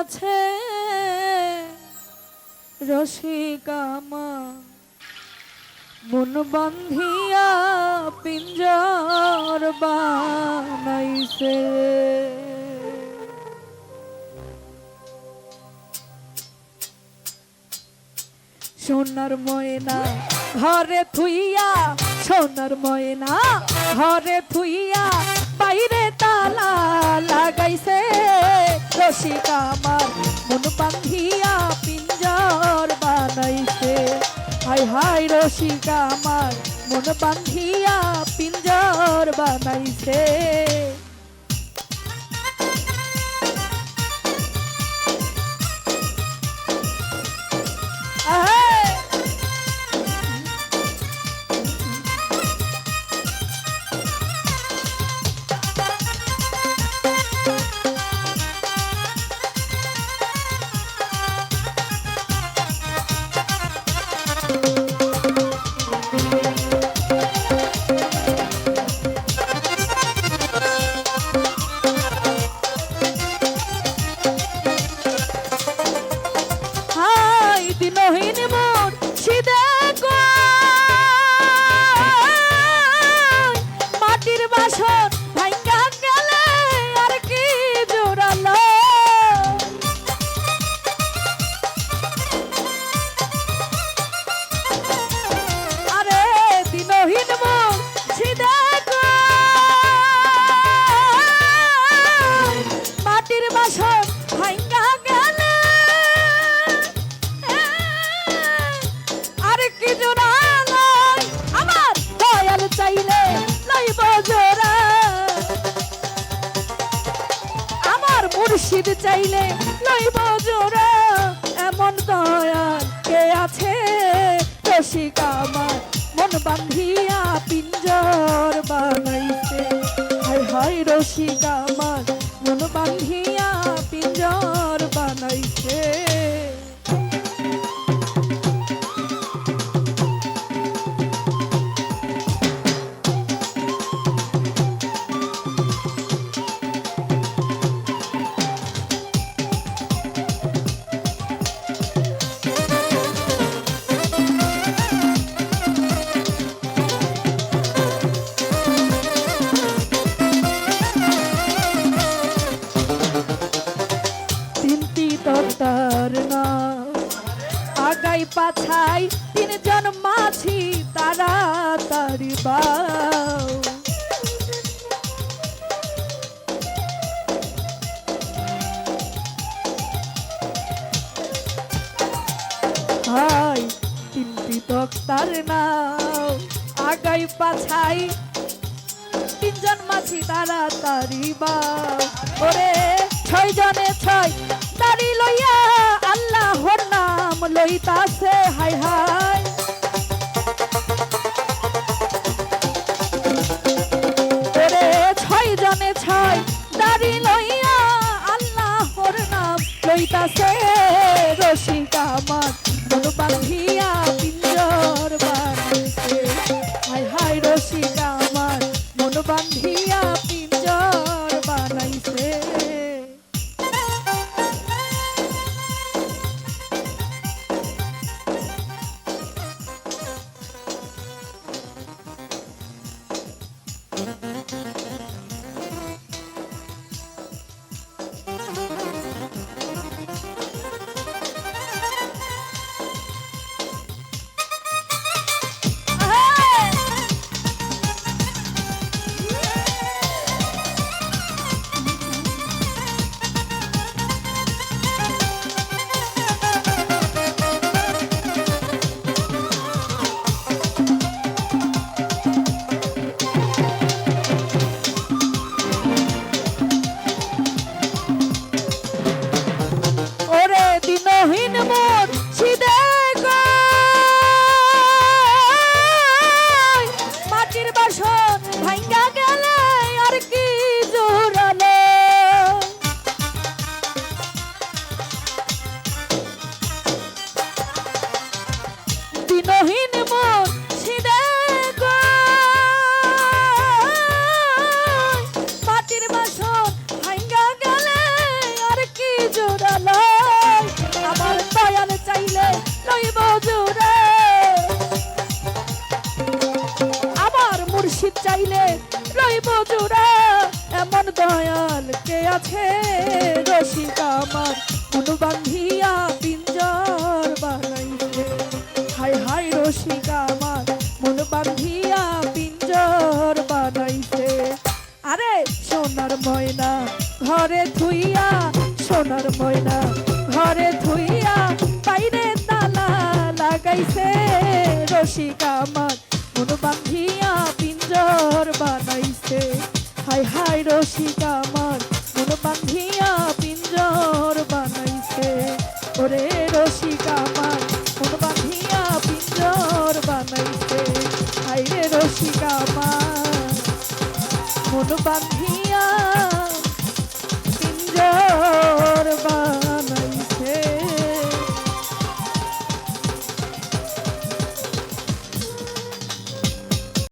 আছে রসিকামা মন বান্ধিয়া পিঞ্জর বানাইছে। সোনার ময়না ঘরে থুইয়া সোনার ময়না ঘরে থুইয়া রসিকা আমার মন পাখিয়া পিঞ্জর বানাইছে। হাই হাই রসিকা আমার মন বান্ধিয়া পিঞ্জর বানাইছে। হাই দিনহীন মুর্শিদ চাইলে লইব জোড়া এমন দয়া কে আছে? রসিকা আমার মন বান্ধিয়া পিঞ্জর বানাইছে। হাই হাই রসিকা আমার মন বান্ধিয়া পিঞ্জর বানাইছে। তত্তার না। আগাই পাছাই তিনজন মাছি তারা তারি বাউ। হাই, তিনটি তক্তার নাও। আগাই পাছাই তিনজন মাছি তারা তারি বাউ। ওরে ছয় জনে ছয় তারি লইয়া আল্লাহর নাম লইতাছে হাই হাই ওরে ছয় জনে ছয় দাড়ি লইয়া আল্লাহর নাম লইতাছে চাইলে রইব জোড়া এমন দয়াল কে আছে? রসিকা আমার মন বান্ধিয়া পিঞ্জর বানাইছে। হাই হাই রসিকা আমার মন বান্ধিয়া পিঞ্জর বানাইছে। আরে সোনার ময়না, ঘরে থুইয়া সোনার ময়না, ঘরে থুইয়া বাইরে তালা লাগাইছে। রসিকা আমার মন বান্ধিয়া পিঞ্জর বানাইছে। হাই হাই রসিকা আমার, মন বান্ধিয়া পিঞ্জর বানাইছে। ওরে রসিকা আমার, মন বান্ধিয়া পিঞ্জর বানাইছে। হাই রে রসিকা আমার, মন বান্ধিয়া পিঞ্জর